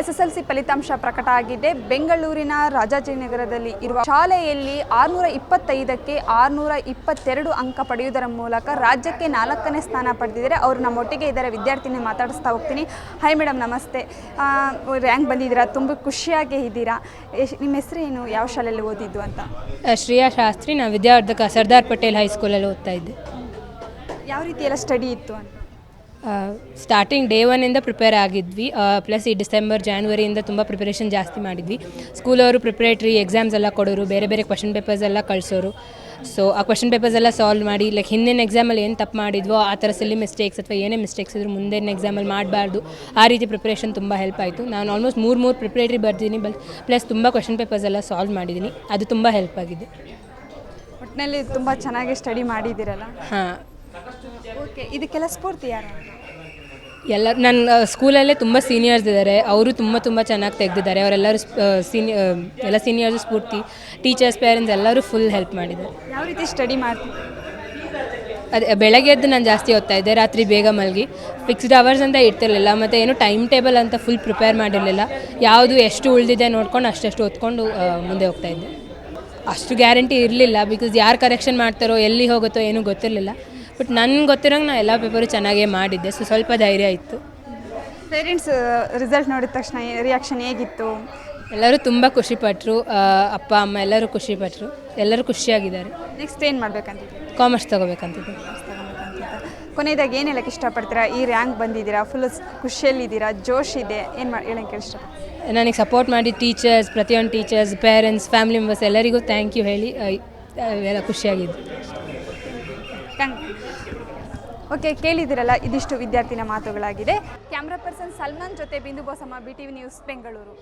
S S L C ಫಲಿತಾಂಶ ಪ್ರಕಟ ಆಗಿದೆ. ಬೆಂಗಳೂರಿನ ರಾಜಾಜಿನಗರದಲ್ಲಿ ಇರುವ ಶಾಲೆಯಲ್ಲಿ ಆರುನೂರ ಇಪ್ಪತ್ತೈದಕ್ಕೆ ಆರುನೂರ ಇಪ್ಪತ್ತೆರಡು ಅಂಕ ಪಡೆಯುವುದರ ಮೂಲಕ ರಾಜ್ಯಕ್ಕೆ ನಾಲ್ಕನೇ ಸ್ಥಾನ ಪಡೆದಿದ್ದಾರೆ. ಅವರು ನಮ್ಮೊಟ್ಟಿಗೆ ಇದರ ವಿದ್ಯಾರ್ಥಿನಿ ಮಾತಾಡಿಸ್ತಾ ಹೋಗ್ತೀನಿ. ಹಾಯ್ ಮೇಡಮ್ ನಮಸ್ತೆ. ರ್ಯಾಂಕ್ ಬಂದಿದ್ದೀರಾ? ತುಂಬ ಖುಷಿಯಾಗಿ ಇದ್ದೀರಾ? ನಿಮ್ಮ ಹೆಸರು ಏನು ಯಾವ ಶಾಲೆಯಲ್ಲಿ ಓದಿದ್ದು ಅಂತ? ಶ್ರೇಯಾ ಶಾಸ್ತ್ರಿ. ನಾನು ವಿದ್ಯಾವರ್ಧಕ ಸರ್ದಾರ್ ಪಟೇಲ್ ಹೈಸ್ಕೂಲಲ್ಲಿ ಓದ್ತಾ ಇದ್ದೆ. ಯಾವ ರೀತಿ ಎಲ್ಲ ಸ್ಟಡಿ ಇತ್ತು ಅಂತ? ಸ್ಟಾರ್ಟಿಂಗ್ ಡೇ ಒನ್ನಿಂದ ಪ್ರಿಪೇರ್ ಆಗಿದ್ವಿ. ಪ್ಲಸ್ ಈ ಡಿಸೆಂಬರ್ ಜಾನ್ವರಿಯಿಂದ ತುಂಬ ಪ್ರಿಪರೇಷನ್ ಜಾಸ್ತಿ ಮಾಡಿದ್ವಿ. ಸ್ಕೂಲವರು ಪ್ರಿಪ್ರೇಟ್ರಿ ಎಕ್ಸಾಮ್ಸ್ ಎಲ್ಲ ಕೊಡೋರು ಬೇರೆ ಬೇರೆ ಕ್ವಶನ್ ಪೇಪರ್ಸ್ ಎಲ್ಲ ಕಳಿಸೋರು. ಸೊ ಆ ಕ್ವಶನ್ ಪೇಪರ್ಸ್ ಎಲ್ಲ ಸಾಲ್ವ್ ಮಾಡಿ ಲೈಕ್ ಹಿಂದಿನ ಎಕ್ಸಾಮಲ್ಲಿ ಏನು ತಪ್ಪು ಮಾಡಿದ್ವೋ ಆ ಥರ ಸಿಲ್ಲಿ ಮಿಸ್ಟೇಕ್ಸ್ ಅಥವಾ ಏನೇ ಮಿಸ್ಟೇಕ್ಸ್ ಇದ್ರು ಮುಂದಿನ ಎಕ್ಸಾಮಲ್ಲಿ ಮಾಡಬಾರ್ದು. ಆ ರೀತಿ ಪ್ರಿಪ್ರೇಷನ್ ತುಂಬ ಹೆಲ್ಪ್ ಆಯಿತು. ನಾನು ಆಲ್ಮೋಸ್ಟ್ ಮೂರು ಮೂರು ಪ್ರಿಪ್ರೇಟ್ರಿ ಬರ್ದಿದ್ದೀನಿ ಬಟ್ ಪ್ಲಸ್ ತುಂಬ ಕ್ವಶನ್ ಪೇಪರ್ಸ್ ಎಲ್ಲ ಸಾಲ್ವ್ ಮಾಡಿದ್ದೀನಿ. ಅದು ತುಂಬ ಹೆಲ್ಪ್ ಆಗಿದೆ. ಒಟ್ಟಿನಲ್ಲಿ ತುಂಬ ಚೆನ್ನಾಗಿ ಸ್ಟಡಿ ಮಾಡಿದ್ದೀರಲ್ಲ? ಹಾಂ. ಓಕೆ ಇದಕ್ಕೆಲ್ಲ ಸ್ಫೂರ್ತಿ ಯಾರು? ಎಲ್ಲ ನನ್ನ ಸ್ಕೂಲಲ್ಲೇ ತುಂಬ ಸೀನಿಯರ್ಸ್ ಇದ್ದಾರೆ ಅವರು ತುಂಬ ತುಂಬ ಚೆನ್ನಾಗಿ ತೆಗೆದಿದ್ದಾರೆ. ಅವರೆಲ್ಲರೂ ಸೀನಿ ಎಲ್ಲ ಸೀನಿಯರ್ಸ್ ಸ್ಫೂರ್ತಿ ಟೀಚರ್ಸ್ ಪೇರೆಂಟ್ಸ್ ಎಲ್ಲರೂ ಫುಲ್ ಹೆಲ್ಪ್ ಮಾಡಿದ್ದಾರೆ. ಯಾವ ರೀತಿ ಸ್ಟಡಿ ಮಾಡ್ತೀವಿ ಅದೇ ಬೆಳಗ್ಗೆ ಎದ್ದು ನಾನು ಜಾಸ್ತಿ ಓದ್ತಾ ಇದ್ದೆ. ರಾತ್ರಿ ಬೇಗ ಮಲಗಿ. ಫಿಕ್ಸ್ಡ್ ಅವರ್ಸ್ ಅಂತ ಇರ್ತಿರಲಿಲ್ಲ. ಮತ್ತು ಏನು ಟೈಮ್ ಟೇಬಲ್ ಅಂತ ಫುಲ್ ಪ್ರಿಪೇರ್ ಮಾಡಿರಲಿಲ್ಲ. ಯಾವುದು ಎಷ್ಟು ಉಳಿದಿದೆ ನೋಡ್ಕೊಂಡು ಅಷ್ಟೆಷ್ಟು ಓದ್ಕೊಂಡು ಮುಂದೆ ಹೋಗ್ತಾ ಇದ್ದೆ. ಅಷ್ಟು ಗ್ಯಾರಂಟಿ ಇರಲಿಲ್ಲ. ಬಿಕಾಸ್ ಯಾರು ಕರೆಕ್ಷನ್ ಮಾಡ್ತಾರೋ ಎಲ್ಲಿ ಹೋಗುತ್ತೋ ಏನೂ ಗೊತ್ತಿರಲಿಲ್ಲ. ಬಟ್ ನನ್ಗೆ ಗೊತ್ತಿರೋಂಗೆ ನಾನು ಎಲ್ಲ ಪೇಪರು ಚೆನ್ನಾಗೇ ಮಾಡಿದ್ದೆ ಸೊ ಸ್ವಲ್ಪ ಧೈರ್ಯ ಇತ್ತು. ಪೇರೆಂಟ್ಸ್ ರಿಸಲ್ಟ್ ನೋಡಿದ ತಕ್ಷಣ ರಿಯಾಕ್ಷನ್ ಹೇಗಿತ್ತು? ಎಲ್ಲರೂ ತುಂಬ ಖುಷಿಪಟ್ಟರು ಅಪ್ಪ ಅಮ್ಮ ಎಲ್ಲರೂ ಖುಷಿಪಟ್ಟರು ಎಲ್ಲರೂ ಖುಷಿಯಾಗಿದ್ದಾರೆ. ನೆಕ್ಸ್ಟ್ ಏನು ಮಾಡ್ಬೇಕಂತ ಕಾಮರ್ಸ್ ತೊಗೋಬೇಕಂತಿದ್ದೆ. ಕೊನೆಯದಾಗಿ ಏನು ಹೇಳಕ್ಕೆ ಇಷ್ಟಪಡ್ತೀರಾ? ಈ ರ್ಯಾಂಕ್ ಬಂದಿದ್ದೀರಾ? ಫುಲ್ ಖುಷಿಯಲ್ಲಿದ್ದೀರಾ? ಜೋಶ್ ಇದೆ. ಏನು ಮಾಡಿ ಹೇಳಕ್ಕೆ ಇಷ್ಟ ನನಗೆ ಸಪೋರ್ಟ್ ಮಾಡಿ ಟೀಚರ್ಸ್ ಪ್ರತಿಯೊಂದು ಟೀಚರ್ಸ್ ಪೇರೆಂಟ್ಸ್ ಫ್ಯಾಮಿಲಿ ಮೆಂಬರ್ಸ್ ಎಲ್ಲರಿಗೂ ಥ್ಯಾಂಕ್ ಯು ಹೇಳಿ ಎಲ್ಲ ಖುಷಿಯಾಗಿದ್ದು. ಥ್ಯಾಂಕ್ ಓಕೆ ಕೇಳಿದಿರಲ್ಲ ಇದಿಷ್ಟು ವಿದ್ಯಾರ್ಥಿನ ಮಾತುಗಳಾಗಿದೆ. ಕ್ಯಾಮ್ರಾ ಪರ್ಸನ್ ಸಲ್ಮಾನ್ ಜೊತೆ Bindu Bosamma B T news Bengaluru.